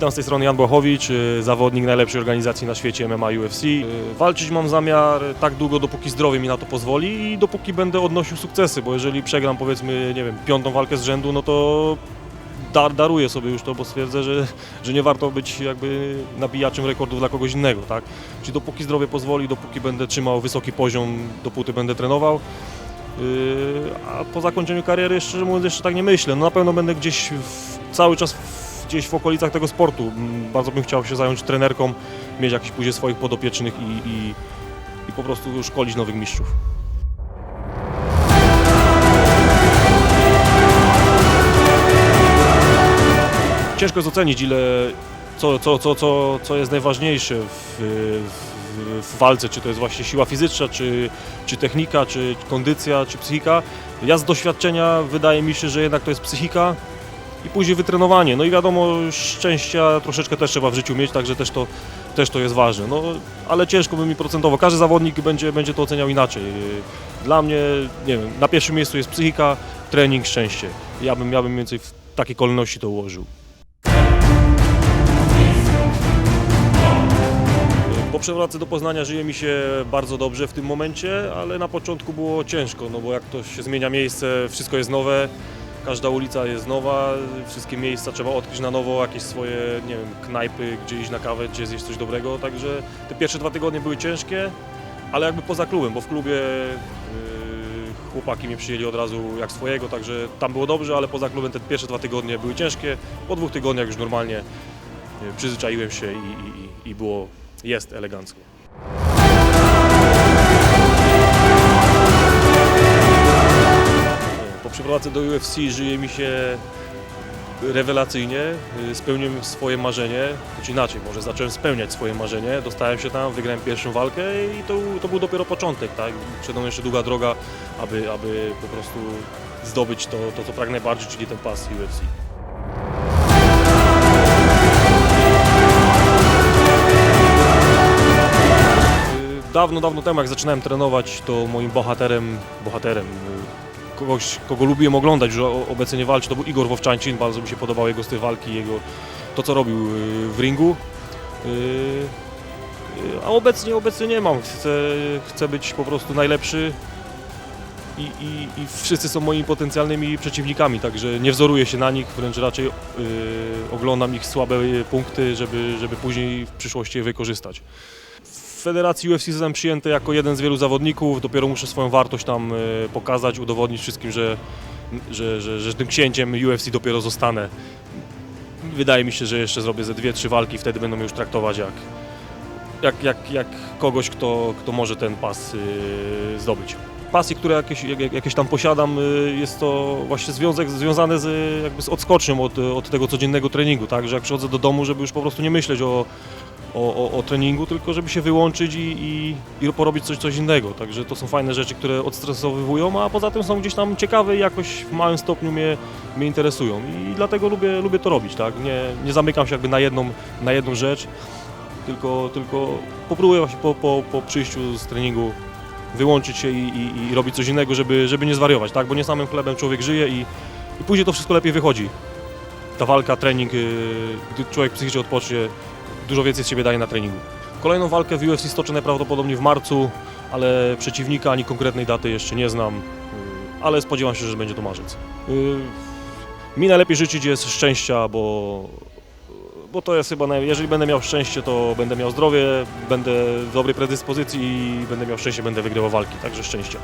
Witam z tej strony Jan Błachowicz, y, zawodnik najlepszej organizacji na świecie MMA UFC. Y, Walczyć mam zamiar tak długo, dopóki zdrowie mi na to pozwoli i dopóki będę odnosił sukcesy, bo jeżeli przegram powiedzmy, nie wiem, piątą walkę z rzędu, no to dar, daruję sobie już to, bo stwierdzę, że, że nie warto być jakby nabijaczem rekordów dla kogoś innego, tak? Czyli dopóki zdrowie pozwoli, dopóki będę trzymał wysoki poziom, dopóty będę trenował, a po zakończeniu kariery, szczerze mówiąc, jeszcze tak nie myślę. No na pewno będę gdzieś w, cały czas gdzieś w okolicach tego sportu. Mm, Bardzo bym chciał się zająć trenerką, mieć jakiś później swoich podopiecznych i, i, i po prostu szkolić nowych mistrzów. Ciężko jest ocenić, ile, co, co, co, co, co jest najważniejsze w, w, w walce, czy to jest właśnie siła fizyczna, czy, czy technika, czy kondycja, czy psychika. Ja z doświadczenia wydaje mi się, że jednak to jest psychika i później wytrenowanie. No i wiadomo, szczęścia troszeczkę też trzeba w życiu mieć, także też to, też to jest ważne. No, ale ciężko by mi procentowo. Każdy zawodnik będzie, będzie to oceniał inaczej. Dla mnie, nie wiem, na pierwszym miejscu jest psychika, trening, szczęście. Ja bym, ja bym więcej w takiej kolejności to ułożył. Po przewrace do Poznania żyje mi się bardzo dobrze w tym momencie, ale na początku było ciężko, no bo jak to się zmienia miejsce, wszystko jest nowe, każda ulica jest nowa, wszystkie miejsca trzeba odkryć na nowo, jakieś swoje, nie wiem, knajpy, gdzie iść na kawę, gdzie zjeść coś dobrego, także te pierwsze dwa tygodnie były ciężkie, ale jakby poza klubem, bo w klubie yy, chłopaki mnie przyjęli od razu jak swojego, także tam było dobrze, ale poza klubem te pierwsze dwa tygodnie były ciężkie, po dwóch tygodniach już normalnie yy, przyzwyczaiłem się i, i, i- było, jest elegancko. Przeprowadzce do UFC żyje mi się rewelacyjnie. Y, Spełniłem swoje marzenie, choć inaczej, może zacząłem spełniać swoje marzenie. Dostałem się tam, wygrałem pierwszą walkę i to, to był dopiero początek, tak? Przede mną jeszcze długa droga, aby, aby po prostu zdobyć to, to, co pragnę najbardziej, czyli ten pas UFC. Y, Dawno, dawno temu, jak zaczynałem trenować, to moim bohaterem, bohaterem, y, kogoś, kogo lubiłem oglądać, że obecnie nie walczy, to był Igor Wowczańczyn. Bardzo mi się podobał jego styl walki, jego, to co robił y, w ringu. Y, y, A obecnie, obecnie nie mam. Chcę, chcę być po prostu najlepszy i, i, i wszyscy są moimi potencjalnymi przeciwnikami, także nie wzoruję się na nich, wręcz raczej oglądam ich słabe punkty, żeby, żeby później w przyszłości je wykorzystać. W federacji UFC zostałem przyjęty jako jeden z wielu zawodników, dopiero muszę swoją wartość tam y, pokazać, udowodnić wszystkim, że, że, że, że tym księciem UFC dopiero zostanę. Wydaje mi się, że jeszcze zrobię ze dwie, trzy walki, wtedy będą mnie już traktować jak, jak, jak, jak kogoś, kto, kto może ten pas y, zdobyć. Pasje, które jakieś, jak- jakieś tam posiadam, y, jest to właśnie związek związany z, jakby z odskocznią od, od tego codziennego treningu, tak? Że jak przychodzę do domu, żeby już po prostu nie myśleć o, o, o, o treningu, tylko żeby się wyłączyć i, i, i porobić coś, coś innego. Także to są fajne rzeczy, które odstresowywują, a poza tym są gdzieś tam ciekawe i jakoś w małym stopniu mnie, mnie interesują. I dlatego lubię, lubię to robić, tak? Nie, nie zamykam się jakby na jedną, na jedną rzecz, tylko, tylko popróbuję właśnie po, po, po przyjściu z treningu wyłączyć się i, i, i robić coś innego, żeby, żeby nie zwariować, tak? Bo nie samym chlebem człowiek żyje i, i później to wszystko lepiej wychodzi. Ta walka, trening, yy, gdy człowiek psychicznie odpocznie, dużo więcej z siebie daje na treningu. Kolejną walkę w UFC stoczę najprawdopodobniej w marcu, ale przeciwnika ani konkretnej daty jeszcze nie znam, yy, ale spodziewam się, że będzie to marzec. Yy, Mi najlepiej życzyć jest szczęścia, bo, bo to jest chyba, naj... jeżeli będę miał szczęście, to będę miał zdrowie, będę w dobrej predyspozycji i będę miał szczęście, będę wygrywał walki, także szczęścia.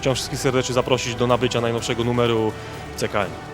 Chciałem wszystkich serdecznie zaprosić do nabycia najnowszego numeru CKN.